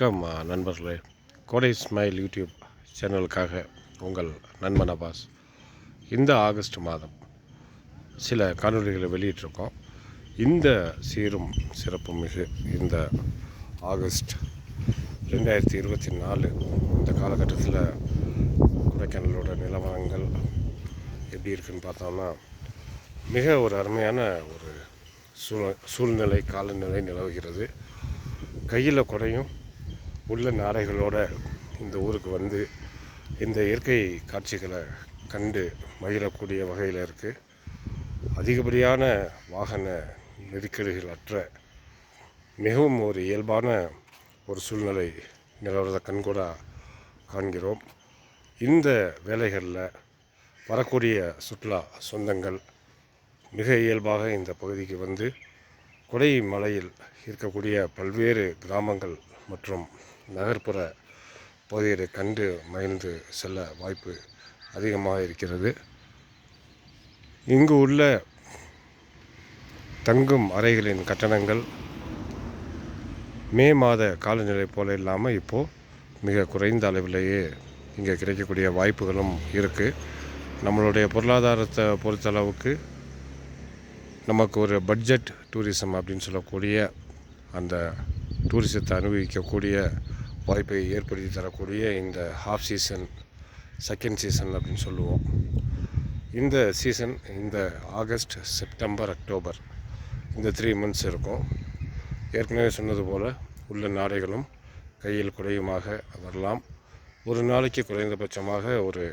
வணக்கம் நண்பர்களே. கோடை ஸ்மைல் யூடியூப் சேனலுக்காக உங்கள் நண்பன் அபாஸ். இந்த ஆகஸ்ட் மாதம் சில காணொலிகளை வெளியிட்டிருக்கோம். இந்த சீரும் சிறப்பும் மிகு இந்த ஆகஸ்ட் ரெண்டாயிரத்தி இருபத்தி நாலு. இந்த காலகட்டத்தில் கொடைக்கானலோட நிலவரங்கள் எப்படி இருக்குன்னு பார்த்தோம்னா மிக ஒரு அருமையான ஒரு சூழ சூழ்நிலை காலநிலை நிலவுகிறது. கையில் குறையும் உள்ள நாரைகளோட இந்த ஊருக்கு வந்து இந்த இயற்கை காட்சிகளை கண்டு மகிழக்கூடிய வகையில் இருக்குது அதிகப்படியான வாகன நெருக்கடிகள் அற்ற மிகவும் ஒரு இயல்பான ஒரு சூழ்நிலை நிலவரதை கண்கூடாக காண்கிறோம். இந்த வேலைகளில் வரக்கூடிய சுற்றுலா சொந்தங்கள் மிக இயல்பாக இந்த பகுதிக்கு வந்து கொடை மலையில் இருக்கக்கூடிய பல்வேறு கிராமங்கள் மற்றும் நகர்ப்புற பகுதிகளை கண்டு மகிழ்ந்து செல்ல வாய்ப்பு அதிகமாக இருக்கிறது. இங்கு உள்ள தங்கும் அறைகளின் கட்டணங்கள் மே மாத காலநிலை போல இல்லாமல் இப்போது மிக குறைந்த அளவிலேயே இங்கே கிடைக்கக்கூடிய வாய்ப்புகளும் இருக்குது நம்மளுடைய பொருளாதாரத்தை பொறுத்தளவுக்கு நமக்கு ஒரு பட்ஜெட் டூரிசம் அப்படின்னு சொல்லக்கூடிய அந்த டூரிசத்தை அனுபவிக்கக்கூடிய வாய்ப்பை ஏற்படுத்தி தரக்கூடிய இந்த ஹாஃப் சீசன் செகண்ட் சீசன் அப்படின்னு சொல்லுவோம். இந்த சீசன் இந்த ஆகஸ்ட் செப்டம்பர் அக்டோபர் இந்த த்ரீ மந்த்ஸ் இருக்கும். ஏற்கனவே சொன்னது போல் உள்ள நாடைகளும் கையில் குறையுமாக வரலாம். ஒரு நாளைக்கு குறைந்தபட்சமாக ஒரு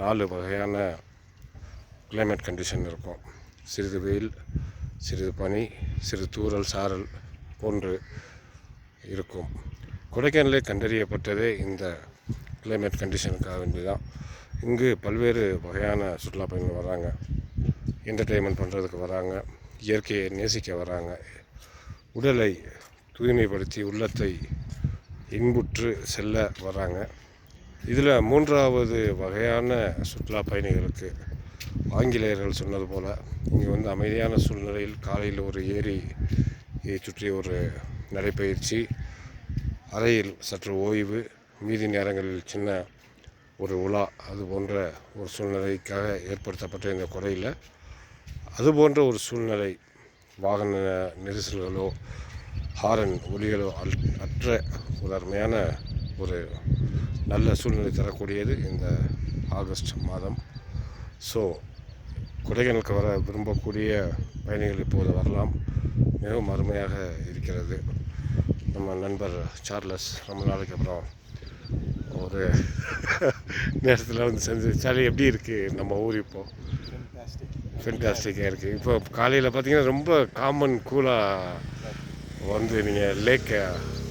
நாலு வகையான கிளைமேட் கண்டிஷன் இருக்கும். சிறிது வெயில் சிறிது பனி சிறு தூறல் சாரல் போன்று இருக்கும். கொடைக்கானலே கண்டறியப்பட்டதே இந்த கிளைமேட் கண்டிஷனுக்காக வேண்டி தான் இங்கு பல்வேறு வகையான சுற்றுலா பயணிகள் வராங்க. என்டர்டெயின்மெண்ட் பண்ணுறதுக்கு வராங்க. இயற்கையை நேசிக்க வராங்க. உடலை தூய்மைப்படுத்தி உள்ளத்தை இன்புற்று செல்ல வராங்க. இதில் மூன்றாவது வகையான சுற்றுலா பயணிகளுக்கு ஆங்கிலேயர்கள் சொன்னது போல் இங்கே வந்து அமைதியான சூழ்நிலையில் காலையில் ஒரு ஏரி சுற்றி ஒரு நடைப்பயிற்சி அறையில் சற்று ஓய்வு மீதி நேரங்களில் சின்ன ஒரு உலா அது போன்ற ஒரு சூழ்நிலைக்காக ஏற்படுத்தப்பட்ட இந்த குறையில் அது போன்ற ஒரு சூழ்நிலை வாகன நெரிசல்களோ ஹாரன் ஒலிகளோ அல் அற்ற ஒரு அருமையான ஒரு நல்ல சூழ்நிலை தரக்கூடியது இந்த ஆகஸ்ட் மாதம். ஸோ கொடைக்கானலுக்கு வர விரும்பக்கூடிய பயணிகள் இப்போது வரலாம். மிகவும் அருமையாக இருக்கிறது. நம்ம நண்பர் சார்லஸ் ரொம்ப நாளைக்கு அப்புறம் ஒரு நேரத்தில் வந்து செஞ்சு சாலி எப்படி இருக்குது நம்ம ஊர் இப்போது ஃபென்டாஸ்டிக்காக இருக்குது இப்போ காலையில் பார்த்தீங்கன்னா ரொம்ப காமன் கூலாக வந்து நீங்கள் லேக்கை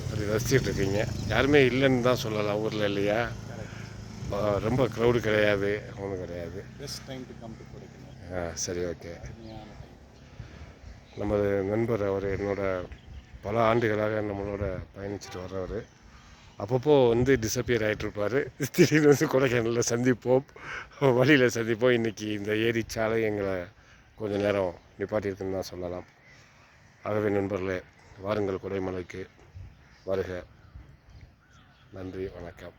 அப்படி ரசிச்சிட்டு இருக்கீங்க. யாருமே இல்லைன்னு தான் சொல்லலாம் ஊரில் இல்லையா? ரொம்ப க்ரௌடு கிடையாது ஒன்றும் கிடையாது. ஆ சரி ஓகே நமது நண்பர் அவர் என்னோட பல ஆண்டுகளாக நம்மளோட பயணிச்சுட்டு வர்றவர். அப்பப்போ வந்து டிசப்பியர் ஆகிட்டுருப்பார் திடீர்னு வந்து கொடைக்கானலில் சந்திப்போம். வழியில் சந்திப்போம். இன்றைக்கி இந்த ஏரி சாலை எங்களை கொஞ்சம் நேரம் நிப்பாட்டியிருக்குன்னு தான் சொல்லலாம். ஆகவே நண்பர்களே வாருங்கள் கொடைமலைக்கு வருக. நன்றி வணக்கம்.